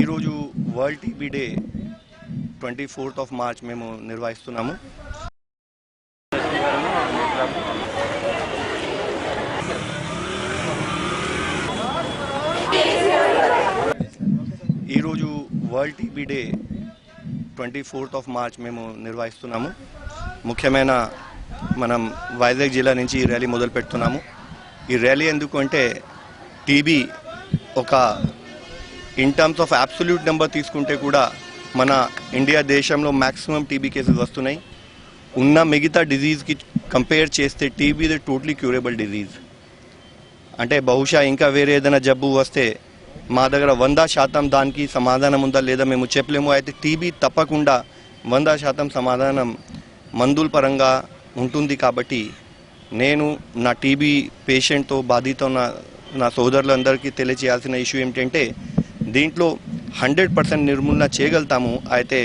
ఈరోజు world TB day twenty fourth of March మేము నిర్వహిస్తున్నాము. ఈరోజు world TB day twenty fourth of March మేము నిర్వహిస్తున్నాము. ముఖ్యమైన మనం వైజాగ్ జిల్లా నుంచి ఈ ర్యాలీ మొదలు పెడుతున్నాము ఈ ర్యాలీ ఎందుకు అంటే టీబీ ఒక in terms of absolute number తీసుకుంటే కూడా మన ఇండియా దేశంలో మ్యాక్సిమం టీబీ కేసెస్ వస్తున్నాయి. ఉన్న మిగతా డిజీజ్కి కంపేర్ చేస్తే TB the totally curable disease అంటే బహుశా ఇంకా వేరే ఏదైనా జబ్బు వస్తే మా దగ్గర వంద శాతం దానికి సమాధానం ఉందా లేదా మేము చెప్పలేము. అయితే టీబీ తప్పకుండా వంద శాతం సమాధానం మందుల పరంగా ఉంటుంది కాబట్టి నేను నా టీబీ పేషెంట్తో బాధిత ఉన్న నా సోదరులందరికీ తెలియచేయాల్సిన ఇష్యూ ఏమిటంటే దీంట్లో హండ్రెడ్ పర్సెంట్ నిర్మూలన చేయగలుగుతాము అయితే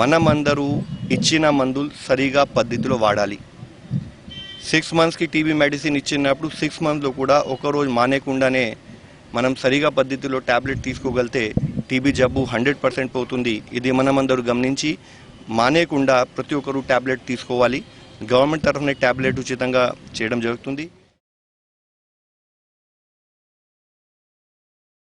మనమందరూ ఇచ్చిన మందులు సరిగా పద్ధతిలో వాడాలి. సిక్స్ మంత్స్కి టీబీ మెడిసిన్ ఇచ్చినప్పుడు సిక్స్ మంత్స్లో కూడా ఒకరోజు మానేకుండానే మనం సరిగా పద్ధతిలో ట్యాబ్లెట్ తీసుకోగలితే టీబీ జబ్బు హండ్రెడ్ పర్సెంట్ పోతుంది. ఇది మనమందరూ గమనించి మానేకుండా ప్రతి ఒక్కరూ ట్యాబ్లెట్ తీసుకోవాలి. గవర్నమెంట్ తరఫున ట్యాబ్లెట్ ఉచితంగా చేయడం జరుగుతుంది.